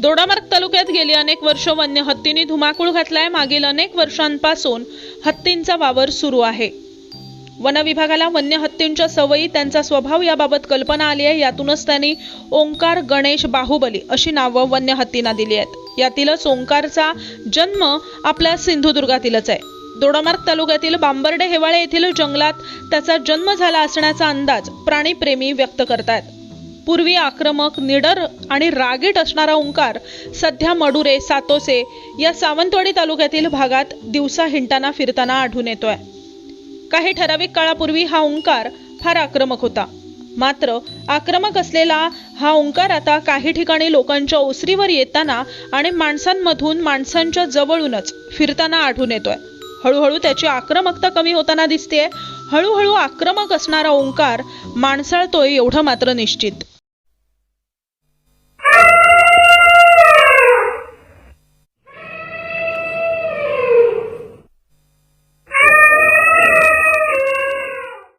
दोडामार्ग तालुक्यात गेली अनेक वर्ष वन्य हत्तींनी धुमाकूळ घातलाय. मागील अनेक वर्षांपासून हत्तींचा वावर सुरू आहे. वन विभागाला वन्य हत्तींच्या सवयी त्यांचा स्वभाव याबाबत कल्पना आली आहे. यातूनच त्यांनी ओंकार गणेश बाहुबली अशी नावं वन्य हत्तींना दिली आहेत. यातीलच ओंकारचा जन्म आपल्या सिंधुदुर्गातीलच आहे. दोडामार्ग तालुक्यातील बांबर्डे हेवाळे येथील जंगलात त्याचा जन्म झाला असण्याचा अंदाज प्राणीप्रेमी व्यक्त करतायत. पूर्वी आक्रमक निडर आणि रागीट असणारा ओंकार सध्या मडुरे सातोसे या सावंतवाडी तालुक्यातील भागात दिवसा हिंटाना फिरताना आढळून येतोय. काही ठराविक काळापूर्वी हा ओंकार फार आक्रमक होता. मात्र आक्रमक असलेला हा ओंकार आता काही ठिकाणी लोकांच्या ओसरीवर येताना आणि माणसांमधून माणसांच्या जवळूनच फिरताना आढळून येतोय. हळूहळू त्याची आक्रमकता कमी होताना दिसते हळूहळू आक्रमक असणारा ओंकार माणसाळतोय एवढं मात्र निश्चित.